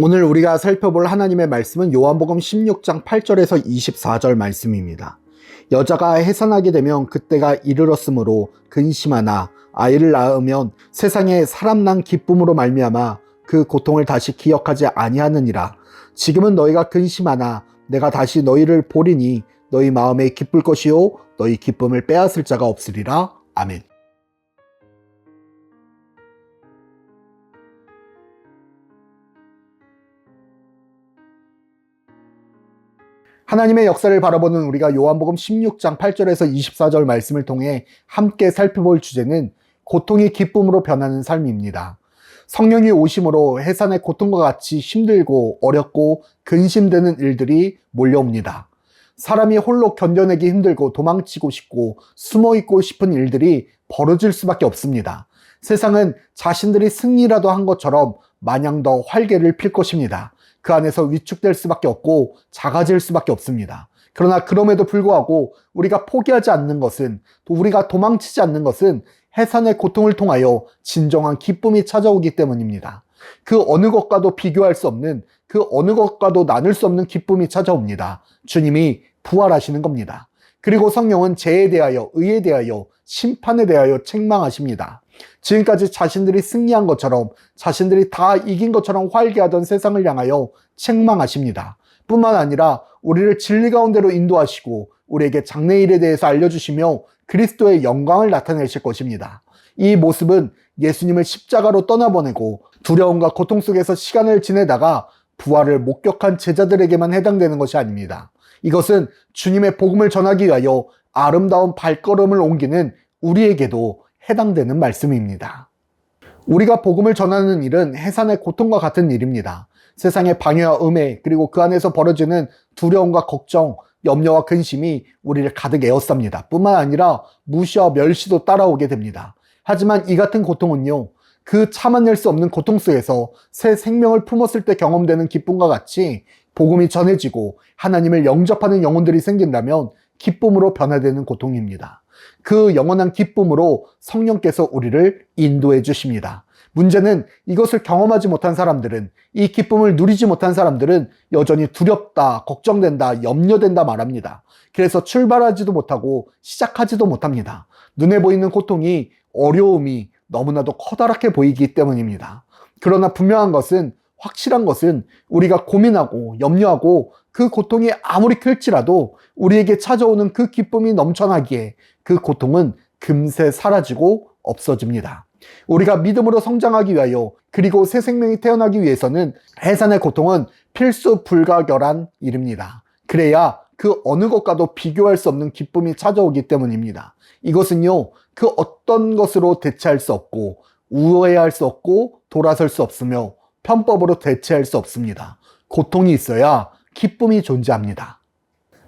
오늘 우리가 살펴볼 하나님의 말씀은 요한복음 16장 8절에서 24절 말씀입니다. 여자가 해산하게 되면 그때가 이르렀으므로 근심하나 아이를 낳으면 세상에 사람 난 기쁨으로 말미암아 그 고통을 다시 기억하지 아니하느니라. 지금은 너희가 근심하나 내가 다시 너희를 보리니 너희 마음에 기쁠 것이요 너희 기쁨을 빼앗을 자가 없으리라. 아멘. 하나님의 역사를 바라보는 우리가 요한복음 16장 8절에서 24절 말씀을 통해 함께 살펴볼 주제는 고통이 기쁨으로 변하는 삶입니다. 성령이 오심으로 해산의 고통과 같이 힘들고 어렵고 근심되는 일들이 몰려옵니다. 사람이 홀로 견뎌내기 힘들고 도망치고 싶고 숨어 있고 싶은 일들이 벌어질 수밖에 없습니다. 세상은 자신들이 승리라도 한 것처럼 마냥 더 활개를 필 것입니다. 그 안에서 위축될 수밖에 없고 작아질 수밖에 없습니다. 그러나 그럼에도 불구하고 우리가 포기하지 않는 것은 또 우리가 도망치지 않는 것은 해산의 고통을 통하여 진정한 기쁨이 찾아오기 때문입니다. 그 어느 것과도 비교할 수 없는 그 어느 것과도 나눌 수 없는 기쁨이 찾아옵니다. 주님이 부활하시는 겁니다. 그리고 성령은 죄에 대하여, 의에 대하여, 심판에 대하여 책망하십니다. 지금까지 자신들이 승리한 것처럼, 자신들이 다 이긴 것처럼 활기하던 세상을 향하여 책망하십니다. 뿐만 아니라 우리를 진리 가운데로 인도하시고 우리에게 장래일에 대해서 알려주시며 그리스도의 영광을 나타내실 것입니다. 이 모습은 예수님을 십자가로 떠나보내고 두려움과 고통 속에서 시간을 지내다가 부활을 목격한 제자들에게만 해당되는 것이 아닙니다. 이것은 주님의 복음을 전하기 위하여 아름다운 발걸음을 옮기는 우리에게도 해당되는 말씀입니다. 우리가 복음을 전하는 일은 해산의 고통과 같은 일입니다. 세상의 방해와 음해, 그리고 그 안에서 벌어지는 두려움과 걱정, 염려와 근심이 우리를 가득 에워쌉니다. 뿐만 아니라 무시와 멸시도 따라오게 됩니다. 하지만 이 같은 고통은요, 그 참아낼 수 없는 고통 속에서 새 생명을 품었을 때 경험되는 기쁨과 같이 복음이 전해지고 하나님을 영접하는 영혼들이 생긴다면 기쁨으로 변화되는 고통입니다. 그 영원한 기쁨으로 성령께서 우리를 인도해 주십니다. 문제는 이것을 경험하지 못한 사람들은 이 기쁨을 누리지 못한 사람들은 여전히 두렵다, 걱정된다, 염려된다 말합니다. 그래서 출발하지도 못하고 시작하지도 못합니다. 눈에 보이는 고통이 어려움이 너무나도 커다랗게 보이기 때문입니다. 그러나 분명한 것은 확실한 것은 우리가 고민하고 염려하고 그 고통이 아무리 클지라도 우리에게 찾아오는 그 기쁨이 넘쳐나기에 그 고통은 금세 사라지고 없어집니다. 우리가 믿음으로 성장하기 위하여 그리고 새 생명이 태어나기 위해서는 해산의 고통은 필수 불가결한 일입니다. 그래야 그 어느 것과도 비교할 수 없는 기쁨이 찾아오기 때문입니다. 이것은요, 그 어떤 것으로 대체할 수 없고, 우회할 수 없고, 돌아설 수 없으며, 편법으로 대체할 수 없습니다. 고통이 있어야 기쁨이 존재합니다.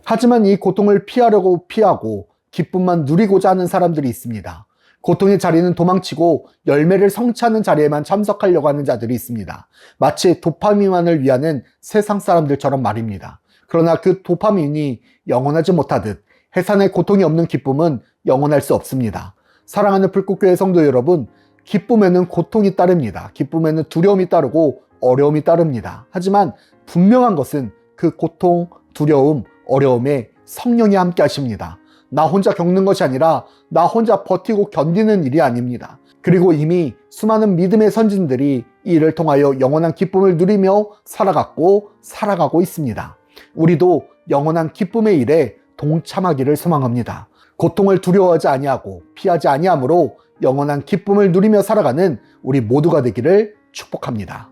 하지만 이 고통을 피하려고 피하고, 기쁨만 누리고자 하는 사람들이 있습니다. 고통의 자리는 도망치고 열매를 성취하는 자리에만 참석하려고 하는 자들이 있습니다. 마치 도파민만을 위하는 세상 사람들처럼 말입니다. 그러나 그 도파민이 영원하지 못하듯 해산의 고통이 없는 기쁨은 영원할 수 없습니다. 사랑하는 불꽃교회 성도 여러분, 기쁨에는 고통이 따릅니다. 기쁨에는 두려움이 따르고 어려움이 따릅니다. 하지만 분명한 것은 그 고통, 두려움, 어려움에 성령이 함께 하십니다. 나 혼자 겪는 것이 아니라 나 혼자 버티고 견디는 일이 아닙니다. 그리고 이미 수많은 믿음의 선진들이 이 일을 통하여 영원한 기쁨을 누리며 살아갔고 살아가고 있습니다. 우리도 영원한 기쁨의 일에 동참하기를 소망합니다. 고통을 두려워하지 아니하고 피하지 아니하므로 영원한 기쁨을 누리며 살아가는 우리 모두가 되기를 축복합니다.